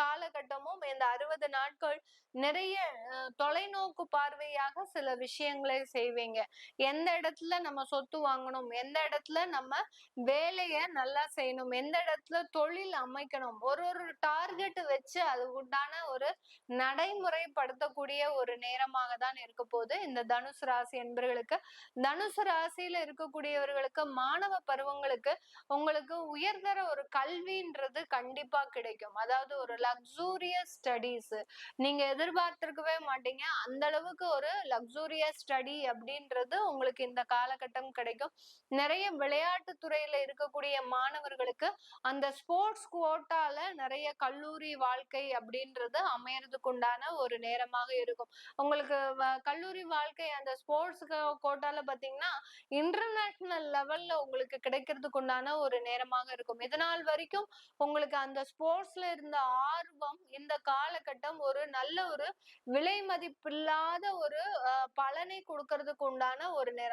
காலகட்டமும் இந்த அறுபது நாட்கள் நிறைய தொலைநோக்கு பார்வையாக சில விஷயங்களை செய்வீங்க. எந்த இடத்துல நம்ம சொத்து வாங்கணும் எந்த இடத்துல நம்ம வேலைய நல்லா செய்யணும் எந்த இடத்துல தொழில் அமைக்கணும் ஒரு ஒரு டார்கெட் வச்சு அது உண்டான ஒரு நடைமுறைப்படுத்தக்கூடிய ஒரு நேரமாக தான் இருக்க போது இந்த தனுசு ராசி என்பவர்களுக்கு தனுசு ராசியில இருக்கக்கூடியவர்களுக்கு மாணவ பருவங்களுக்கு உங்களுக்கு உயர்தர ஒரு கல்வின்றது கண்டிப்பா கிடைக்கும். அதாவது ஒரு லக்ஸூரியஸ் ஸ்டடீஸ் நீங்க எதிர்பார்த்திருக்கவே மாட்டீங்க. அந்த அளவுக்கு ஒரு லக்ஸூரியஸ் ஸ்டடி அப்படின்றது உங்களுக்கு இந்த காலகட்டம் கிடைக்கும். நிறைய விளையாட்டு துறையில இருக்கக்கூடிய மாணவர்களுக்கு அந்த ஸ்போர்ட்ஸ் கோட்டால நிறைய கல்லூரி வாழ்க்கை அப்படின்றது அமையறதுக்கு உண்டான ஒரு நேரமாக இருக்கும். உங்களுக்கு கல்லூரி வாழ்க்கை அந்த ஸ்போர்ட்ஸ் கோட்டால பாத்தீங்கன்னா இன்டர்நேஷனல் லெவல்ல உங்களுக்கு கிடைக்கிறதுக்கு உண்டான ஒரு நேரமாக இருக்கும். இதனால் வரைக்கும் உங்களுக்கு அந்த ஸ்போர்ட்ஸ்ல இருந்த ஆர்வம் இந்த காலகட்டம் ஒரு நல்ல ஒரு விலை மதிப்பில்லாத ஒரு பலனை கொடுக்கறதுக்கு உண்டான ஒரு நேரம்.